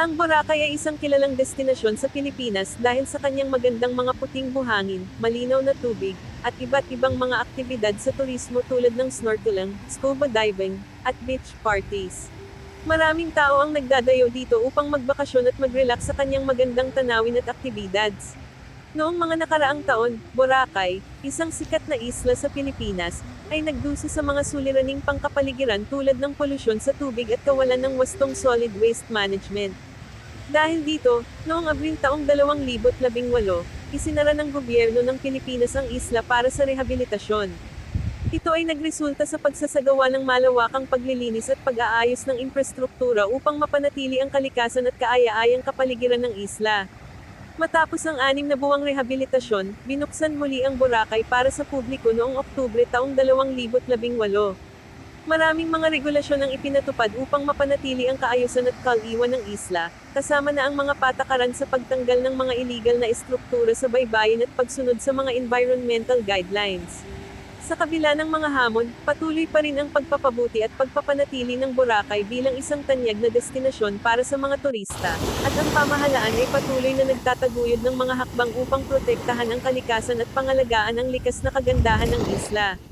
Ang Boracay ay isang kilalang destinasyon sa Pilipinas dahil sa kanyang magandang mga puting buhangin, malinaw na tubig, at iba't ibang mga aktibidad sa turismo tulad ng snorkeling, scuba diving, at beach parties. Maraming tao ang nagdadayo dito upang magbakasyon at mag-relax sa kanyang magandang tanawin at aktibidads. Noong mga nakaraang taon, Boracay, isang sikat na isla sa Pilipinas, ay nagdusa sa mga suliraning pangkapaligiran tulad ng polusyon sa tubig at kawalan ng wastong solid waste management. Dahil dito, noong Abril taong 2018, isinara ng gobyerno ng Pilipinas ang isla para sa rehabilitasyon. Ito ay nagresulta sa pagsasagawa ng malawakang paglilinis at pag-aayos ng infrastruktura upang mapanatili ang kalikasan at kaaya-ayang kapaligiran ng isla. Matapos ang anim na buwang rehabilitasyon, binuksan muli ang Boracay para sa publiko noong Oktubre taong 2018. Maraming mga regulasyon ang ipinatupad upang mapanatili ang kaayusan at kaliwan ng isla, kasama na ang mga patakaran sa pagtanggal ng mga illegal na estruktura sa baybayin at pagsunod sa mga environmental guidelines. Sa kabila ng mga hamon, patuloy pa rin ang pagpapabuti at pagpapanatili ng Boracay bilang isang tanyag na destinasyon para sa mga turista, at ang pamahalaan ay patuloy na nagtataguyod ng mga hakbang upang protektahan ang kalikasan at pangalagaan ang likas na kagandahan ng isla.